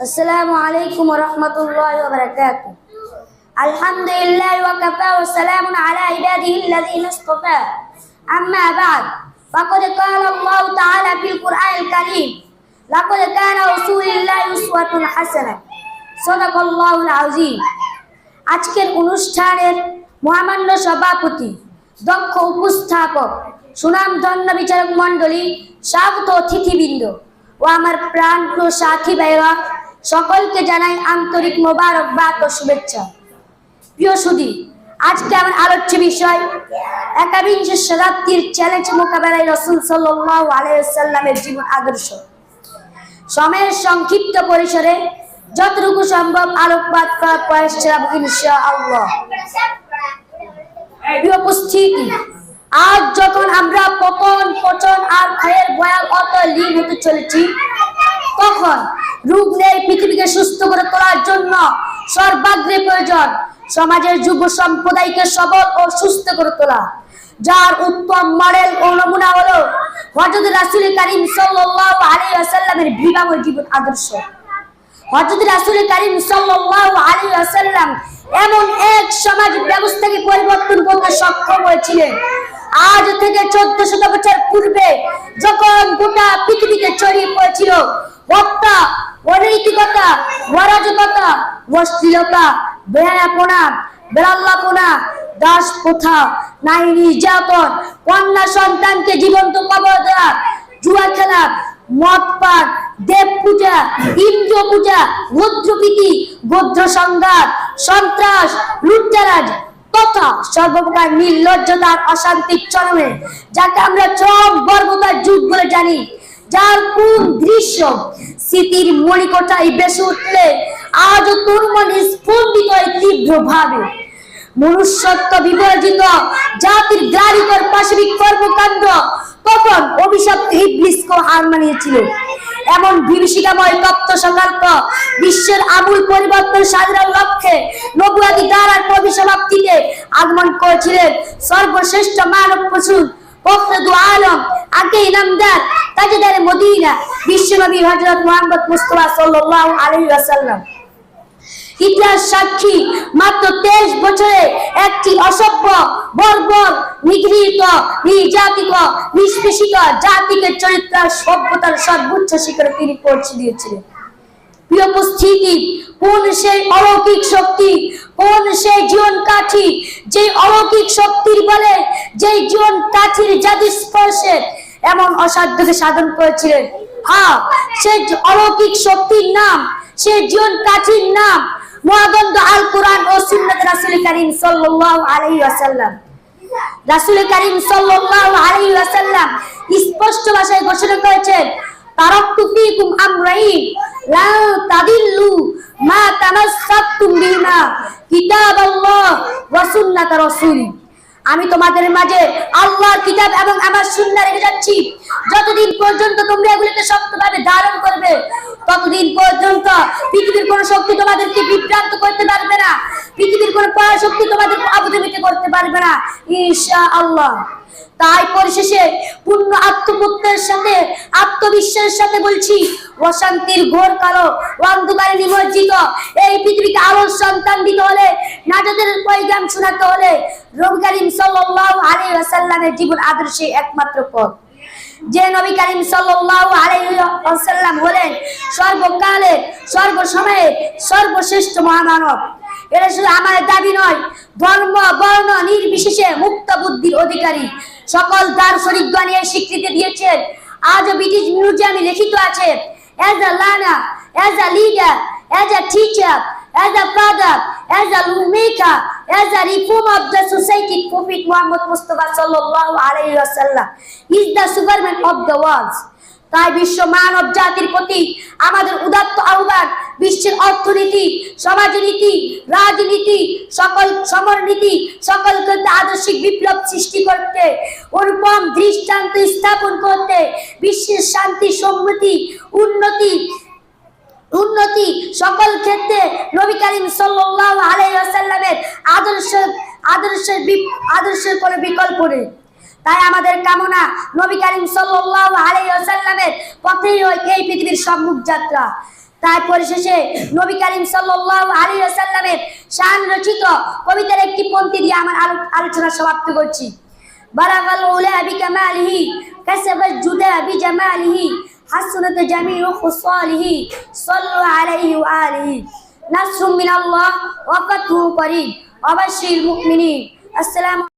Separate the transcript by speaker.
Speaker 1: السلام عليكم ورحمة الله وبركاته الحمد لله وكفى وسلام على عباده الذين اصطفى أما بعد فقد قال الله تعالى في القرآن الكريم لقد كان رسول الله أسوة حسنة صدق الله العظيم আজকের অনুষ্ঠানের মহামান্য সভাপতি দক্ষ উপস্থাপক সুনামধন্য বিচারক মণ্ডলী স্বাগত অতিথিবৃন্দ ও আমার প্রাণ প্রিয় সাথী ভাইরা সকলকে জানাই আন্তরিক মোবারকবাদ ও শুভেচ্ছা। প্রিয় সুদী আজকে আমার আলোচ্য বিষয়, একাবিংশ শতাব্দীর চ্যালেঞ্জ মোকাবেলায় রসুল সাল্লাহ আলাইসাল্লামের জীবন আদর্শ। সময়ের সংক্ষিপ্ত পরিসরে যতটুকু সম্ভব আলোকপাত করার প্রয়াস চালাবো ইনশা আল্লাহ প্রিয় উপস্থিতি আজ যখন আমরা পতন পচন আর ক্ষয়ের ভয়াল অত লীন হতে চলেছি, তখন রোগ নেই পৃথিবীকে সুস্থ করে তোলার জন্য সর্বাগ্রে প্রয়োজন সমাজের যুব সম্প্রদায়কে সবল ও সুস্থ করে তোলা। যার উত্তম মডেল ও নমুনা হলো হজরত রাসুল করিম সাল্লাল্লাহু আলাইহি ওয়াসাল্লামের বিবাময় জীবন আদর্শ। হযরত রাসূল করিম সাল্লাল্লাহু আলাইহি ওয়াসাল্লাম এমন এক সমাজ ব্যবস্থাকে পরিবর্তন করতে সক্ষম হয়েছিলেন। আজ থেকে চোদ্দ শত বছর পূর্বে যখন গোটা পৃথিবীতে ছড়িয়ে পড়েছিল হত্যা অনৈতিকতা, অরাজকতা, অশ্লীলতা বেহায়াপনা বেড়াল্লাপনা দাস প্রথা নারী নির্যাতন, কন্যা সন্তানকে জীবন্ত কবর দেওয়া জুয়া খেলা, মদ পান, দেব পূজা, ইন্দ্র পূজা, রুদ্রপ্রীতি গোদ্র সংঘাত, সন্ত্রাস লুটতারাজ তথা সর্বপ্রকার নির্লজ্জতার অশান্তির চরমে, যাকে আমরা চরম বর্বতার যুগ বলে জানি, যার কোন দৃশ্য স্মৃতির মণিকোঠায় বেসে উঠলে আজও তোর মনে স্ফুর্ণিত হয় তীব্র ভাবে মনুষ্যত্ব বিবর্জিত, জাতির গাড়িকর পাশবিক কর্মকাণ্ড তখন অভিশপ্ত ইবলিসকে হার মানিয়েছিল। এমন বিভীষিকাময় তত্ত্ব সংকল্প, বিশ্বের আমূল পরিবর্তন সাধনার লক্ষ্যে নবুয়াদি দ্বারার পরিসমাপ্তিতে আগমন করেছিলেন সর্বশ্রেষ্ঠ মানব প্রসূত ফখরুল আলম। বিশ্বনবী হজরত মোহাম্মদ মুস্তফা সাল্লাল্লাহু আলাইহি ওয়াসাল্লাম। ইতিহাস সাক্ষী, মাত্র তেইশ বছরে একটি অসভ্য বর্বর নিগৃহীত, নির্যাতিত, নিষ্পেষিত জাতিকে চরিত্র সভ্যতার সর্বোচ্চ শিখরে তিনি পৌঁছে দিয়েছিলেন। প্রিয় কোন সেই জীবন কাঠি অলৌকিক শক্তির বলে জীবন সাধন করেছিলেন? হ্যাঁ সেই অলৌকিক শক্তির নাম, সেই জীবন কাঠির নাম মহাগন্ধ আল কোরআন ও সুন্নাত রাসূল করিম সাল্লাল্লাহু আলাইহি ওয়াসাল্লাম। রাসূল করিম সাল্লাল্লাহু আলাইহি ওয়াসাল্লাম স্পষ্ট ভাষায় ঘোষণা করেছেন, তারাকতু আমরাইন, লা তাদিল্লু মা তামাসসাকতুম বিমা কিতাবাল্লাহ ওয়া সুন্নাত রাসূলি। আমি তোমাদের মাঝে আল্লাহর কিতাব এবং আমার সুন্নাহ রেখে যাচ্ছি। যতদিন পর্যন্ত তোমরা এগুলিকে শক্তভাবে ধারণ করবে, ততদিন পর্যন্ত পৃথিবীর কোন শক্তি তোমাদেরকে বিভ্রান্ত করতে পারবে না। পৃথিবীর কোন পরাশক্তি তোমাদের অবদমিত করতে পারবে না ইনশা আল্লাহ তাই পরিশেষে পূর্ণ আত্মপুত্রের সাথে, আত্মবিশ্বাসের সাথে বলছি, অশান্তির ঘোর কালো, অন্ধকারে নিমজ্জিত, এই পৃথিবীকে আলোর সন্তান দিতে হলে, নাজাদের পয়গাম শোনাতে হলে রবি করিম সাল্লাল্লাহু আলাইহি ওয়াসাল্লামের জীবন আদর্শে একমাত্র পথ। যে নবী করিম সাল্লাল্লাহু আলাইহি ওয়াসাল্লাম হলেন সর্বকালে সর্বসময়ে সর্বশ্রেষ্ঠ মহামানব। এটা শুধু আমার দাবি নয় ধর্ম বর্ণ নির্বিশেষে মুক্ত বুদ্ধির অধিকারী। সকল দার্শনিকগণ এর স্বীকৃতি দিয়েছেন। আজও ব্রিটিশ মিউজিয়ামে লিখিত আছে as a learner as a leader as a teacher as a father, as a lawmaker, as a reformer of the society, Prophet Muhammad Mustafa sallallahu alayhi wa sallam is the superman of the world. তাই বিশ্ব মানব জাতির প্রতি আমাদের উদাত্ত আহ্বান বিশ্বের অর্থনীতি সমাজনীতি রাজনীতি সকল সমরনীতি সকল করতে আদর্শিক বিপ্লব সৃষ্টি করতে অনুপম দৃষ্টান্ত স্থাপন করতে বিশ্বের শান্তি সমৃদ্ধি উন্নতি উন্নতি সকল ক্ষেত্রে নবী করিম সাল্লাল্লাহু আলাইহি ওয়াসাল্লামের আদর্শ, আদর্শের আদর্শের কোনো বিকল্প নেই। তাই আমাদের কামনা নবী করিম সাল্লাল্লাহু আলাইহি ওয়াসাল্লামের পথেই হয় এই পৃথিবীর সম্মুখ যাত্রা। তাই পরিশেষে নবী করিম সাল্লাল্লাহু আলাইহি ওয়াসাল্লামের শান রচিত কবিতার একটি পন্থী দিয়ে আমার আলোচনা সমাপ্ত করছি। বারাকাল উলা বিকামালিহি কাসাবাল জুদা বিজামালিহি খুসালিহি সাল্লু আলাইহি ওয়া আলিহি। নাসরুম মিনাল্লাহ ওয়া ফাতহু করিব ওয়া বাশশিরিল মুমিনিন। আসসালামু